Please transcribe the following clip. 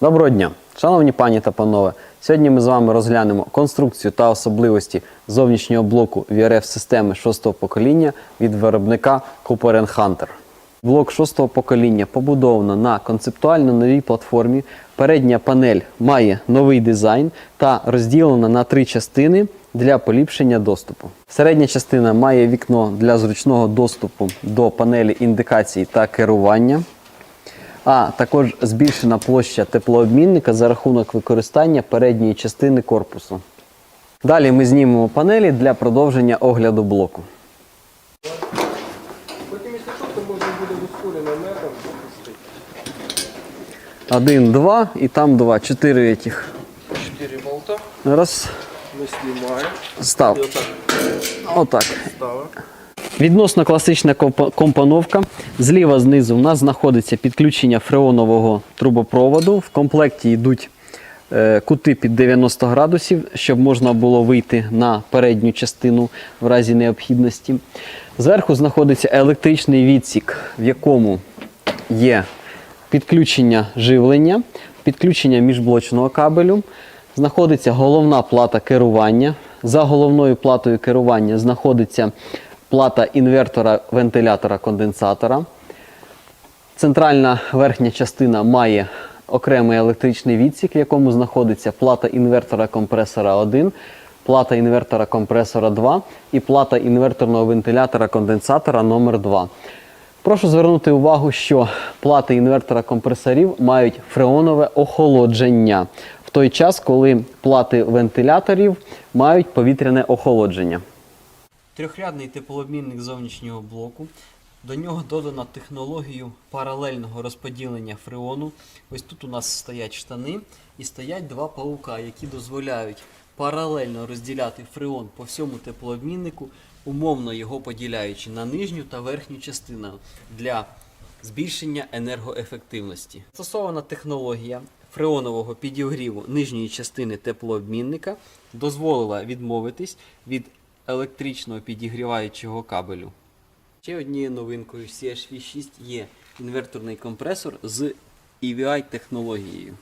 Доброго дня, шановні пані та панове. Сьогодні ми з вами розглянемо конструкцію та особливості зовнішнього блоку VRF-системи шостого покоління від виробника Cooper Hunter. Блок шостого покоління побудовано на концептуально новій платформі. Передня панель має новий дизайн та розділена на три частини для поліпшення доступу. Середня частина має вікно для зручного доступу до панелі індикацій та керування а також збільшена площа теплообмінника за рахунок використання передньої частини корпусу. Далі ми знімемо панелі для продовження огляду блоку. Один, два і там два. Чотири этих. Чотири болта. Раз. Ми знімаємо. Став. Отак Отак. ставимо. Відносно класична компоновка. Зліва знизу у нас знаходиться підключення фреонового трубопроводу. В комплекті йдуть е, кути під 90 градусів, щоб можна було вийти на передню частину в разі необхідності. Зверху знаходиться електричний відсік, в якому є підключення живлення, підключення міжблочного кабелю. Знаходиться головна плата керування. За головною платою керування знаходиться плата інвертора вентилятора конденсатора. Центральна верхня частина має окремий електричний відсік, в якому знаходиться плата інвертора компресора 1, плата інвертора компресора 2 і плата інверторного вентилятора конденсатора номер 2 Прошу звернути увагу, що плати інвертора компресорів мають фреонове охолодження в той час, коли плати вентиляторів мають повітряне охолодження. Трьохрядний теплообмінник зовнішнього блоку. До нього додано технологію паралельного розподілення фреону. Ось тут у нас стоять штани і стоять два паука, які дозволяють паралельно розділяти фреон по всьому теплообміннику, умовно його поділяючи на нижню та верхню частину для збільшення енергоефективності. Застосована технологія фреонового підігріву нижньої частини теплообмінника дозволила відмовитись від електричного підігріваючого кабелю. Ще однією новинкою в CHV6 є інверторний компресор з EVI технологією.